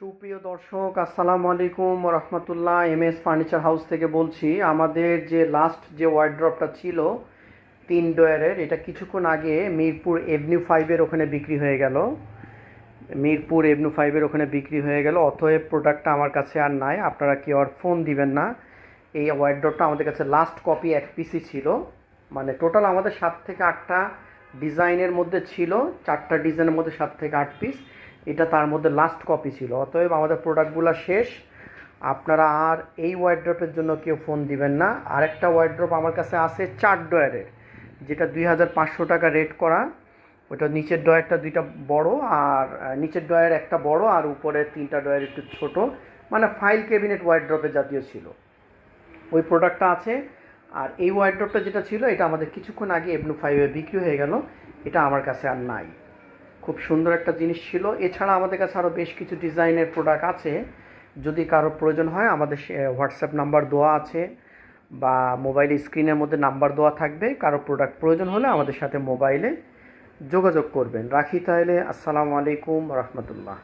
সুপ্রিয় দর্শক, আসসালামু আলাইকুম রহমতুল্লাহ এম এস ফার্নিচার হাউস থেকে বলছি, আমাদের যে লাস্ট যে ওয়ার্ড্রপটা ছিল, তিন ডয়ারের, এটা কিছুক্ষণ আগে মিরপুর এভনিউ ফাইভের ওখানে বিক্রি হয়ে গেল। মিরপুর এভনিউ ফাইভের ওখানে বিক্রি হয়ে গেল, অতএব প্রোডাক্টটা আমার কাছে আর নাই, আপনারা কেউ আর ফোন দিবেন না। এই ওয়ার্ড্রপটা আমাদের কাছে লাস্ট কপি এক পিসি ছিল মানে টোটাল আমাদের সাত থেকে আটটা ডিজাইনের মধ্যে ছিল, চারটা ডিজাইনের মধ্যে সাত থেকে আট পিস এটা তার মধ্যে লাস্ট কপি ছিল। অতএব আমাদের প্রোডাক্টগুলো শেষ। আপনারা আর এই ওয়ার্ড্রপের জন্য কেউ ফোন দিবেন না। আরেকটা ওয়ার্ড্রপ আমার কাছে আছে চার ডয়ারের, যেটা দুই হাজার পাঁচশো টাকা রেট করা। ওটা নিচের ডয়ারটা দুইটা বড় আর নিচের ডয়ার একটা বড় আর উপরে তিনটা ডয়ার একটু ছোট। মানে ফাইল ক্যাবিনেট ওয়ার্ড্রপের জাতীয় ছিল। ওই প্রোডাক্টটা আছে। আর এই ওয়ার্ড্রপটা যেটা ছিল, এটা আমাদের কিছুক্ষণ আগে এভনু ফাইভে বিক্রি হয়ে গেল। এটা আমার কাছে আর নাই। খুব সুন্দর একটা জিনিস ছিল। এছাড়া আমাদের কাছে আরও বেশ কিছু ডিজাইনের প্রোডাক্ট আছে। যদি কারও প্রয়োজন হয়, আমাদের হোয়াটসঅ্যাপ নাম্বার দেওয়া আছে বা মোবাইল স্ক্রিনের মধ্যে নাম্বার দেওয়া থাকবে। কারও প্রোডাক্ট প্রয়োজন হলে আমাদের সাথে মোবাইলে যোগাযোগ করবেন। রাখি তাহলে, আসসালামু আলাইকুম রহমতুল্লাহ।